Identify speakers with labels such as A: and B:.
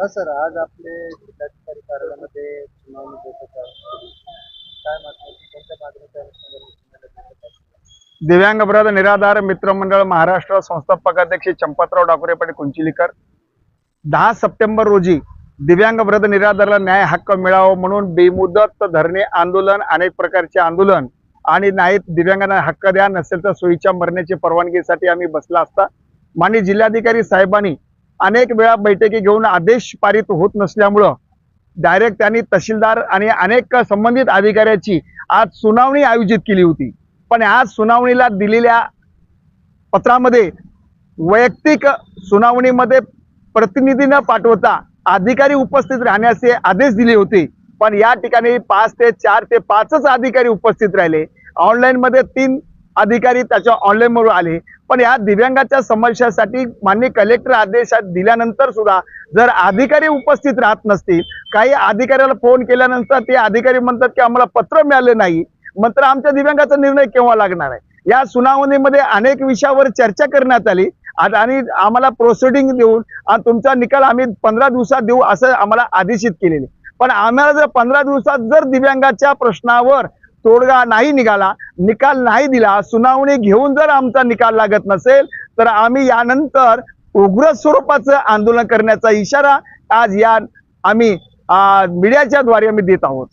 A: हा सर आज आपले जिल्हाधिकारी कार्यालयामध्ये सुनावणी देत होता. काय मागणी कोणत्या
B: दिव्यांग अपराध निराधार मित्रमंडळ महाराष्ट्र संस्थापक अध्यक्ष चंपतराव डाकुरे पाटील कुंचिलीकर. दहा सप्टेंबर रोजी दिव्यांग वृद्ध निराधारला न्याय हक्क मिळावा म्हणून बेमुदत धरणे आंदोलन अनेक प्रकारचे आंदोलन आणि नाही दिव्यांगांना हक्क द्या नसेल तर सोयीच्या मरण्याची परवानगीसाठी आम्ही बसला असता. माननीय जिल्हाधिकारी साहेबांनी अनेक वेळा बैठकी घेऊन आदेश पारित होत नसल्यामुळं डायरेक्ट त्यांनी तहसीलदार आणि अनेक संबंधित अधिकाऱ्याची आज सुनावणी आयोजित केली होती. पण आज सुनावणीला दिलेल्या पत्रामध्ये वैयक्तिक सुनावणीमध्ये प्रतिनिधी न पाठवता अधिकारी उपस्थित राहण्याचे आदेश दिले होते. पण या ठिकाणी पाच ते चार ते पाचच अधिकारी उपस्थित राहिले. ऑनलाईनमध्ये तीन अधिकारी त्याच्या ऑनलाईनवर आले. पण या दिव्यांगाच्या समस्यासाठी मान्य कलेक्टर आदेशात दिल्यानंतर सुद्धा जर अधिकारी उपस्थित राहत नसतील काही अधिकाऱ्याला फोन केल्यानंतर ते अधिकारी म्हणतात की आम्हाला पत्र मिळाले नाही. मात्र आमच्या दिव्यांगाचा निर्णय केव्हा लागणार आहे? या सुनावणीमध्ये अनेक विषयावर चर्चा करण्यात आली. आणि आम्हाला प्रोसिडिंग देऊन तुमचा निकाल आम्ही पंधरा दिवसात देऊ असं आम्हाला आदेशित केलेले. पण आम्हाला जर पंधरा दिवसात जर दिव्यांगाच्या प्रश्नावर तोडगा नाही निघाला निकाल नाही दिला सुनावणी घेऊन जर आमचा निकाल लागत नसेल तर आम्ही यानंतर उग्र स्वरूपाचं आंदोलन करण्याचा इशारा आज या आम्ही मीडियाच्या द्वारे आम्ही देत आहोत.